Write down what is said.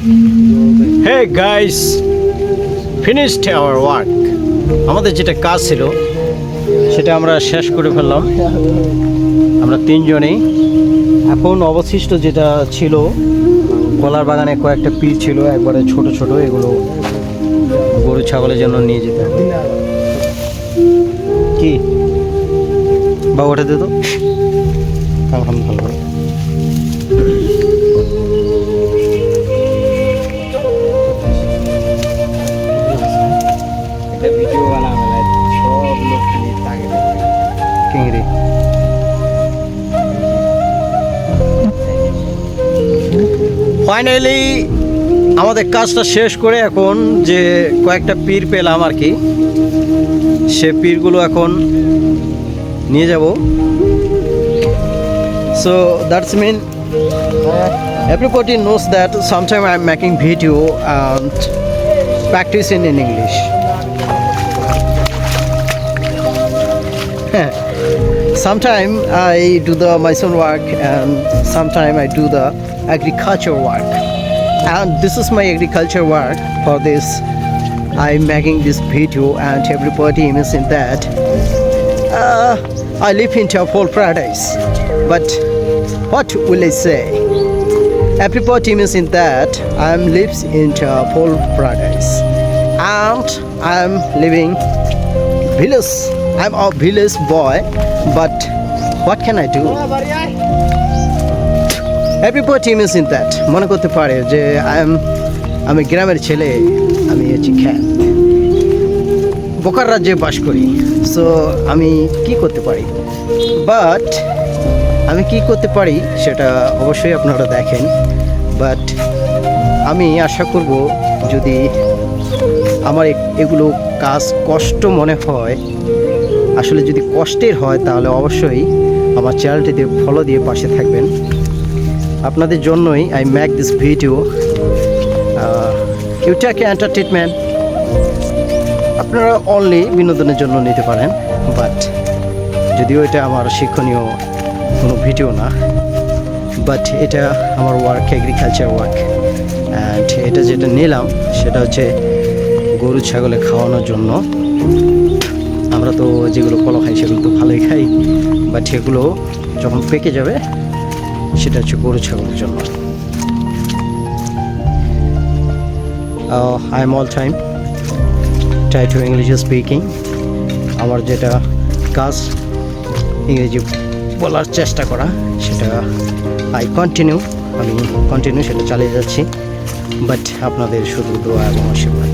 Hey guys finished our work আমাদের যেটা কাজ ছিল, সেটা আমরা শেষ করে ফেললাম। আমরা তিনজনেই। এখন অবশিষ্ট যেটা ছিল, কলার বাগানে কয়েকটা পিস ছিল, একবারে ছোট ছোট, এগুলো গরু, ছাগলের জন্য নিয়ে যেতে হবে। কি? বা ওটা দে তো আলহামদুলিল্লাহ একটা ফাইনালি আমাদের কাজটা শেষ করে এখন যে কয়েকটা পীর পেলাম আর কি, সে পীরগুলো এখন নিয়ে যাব। So that's mean everybody knows that sometime I am making video and practice in in English হ্যাঁ sometime I do the mason work and sometime I do the agriculture work. And this is my agriculture work. For this, I'm making this video and everybody is in that. Uh, I live in Temple Paradise, but what will I say? Everybody is in that I'm lives in Temple Paradise, and I'm living village. I'm a village boy, but what can I do? Everybody is in that মনে করতে পারে যে I am আমি গ্রামের ছেলে, আমি হচ্ছি খ্যাত। বোকার রাজ্যে বাস করি। সো আমি কি করতে পারি? বাট আমি কি করতে পারি সেটা অবশ্যই আপনারা দেখেন। বাট আমি আশা করব যদি আমার এগুলো কাজ কষ্ট মনে হয়, আসলে যদি কষ্টের হয় তাহলে অবশ্যই আমার চ্যানেলটিতে ফলো দিয়ে পাশে থাকবেন। আপনাদের জন্যই আই মেক দিস ভিডিও ইউটাকে এন্টারটেনমেন্ট আপনারা অনলি বিনোদনের জন্য নিতে পারেন বাট যদিও এটা আমার শিক্ষণীয় কোনো ভিডিও না বাট এটা আমার ওয়ার্ক এগ্রিকালচার ওয়ার্ক অ্যান্ড এটা যেটা নিলাম, সেটা হচ্ছে গরু ছাগলে খাওয়ানোর জন্য। আমরা তো যেগুলো ফলো খাই, সেগুলো তো ভালোই খাই বাট এগুলো যখন পেকে যাবে সেটা হচ্ছে গরু ছাগলের জন্য। I am all time try to English speaking আমার যেটা কাজ ইংরেজি বলার চেষ্টা করা, সেটা আই কন্টিনিউ আমি কন্টিনিউ সেটা চালিয়ে যাচ্ছি। বাট আপনাদের শুধু দোয়া এবং আশীর্বাদ।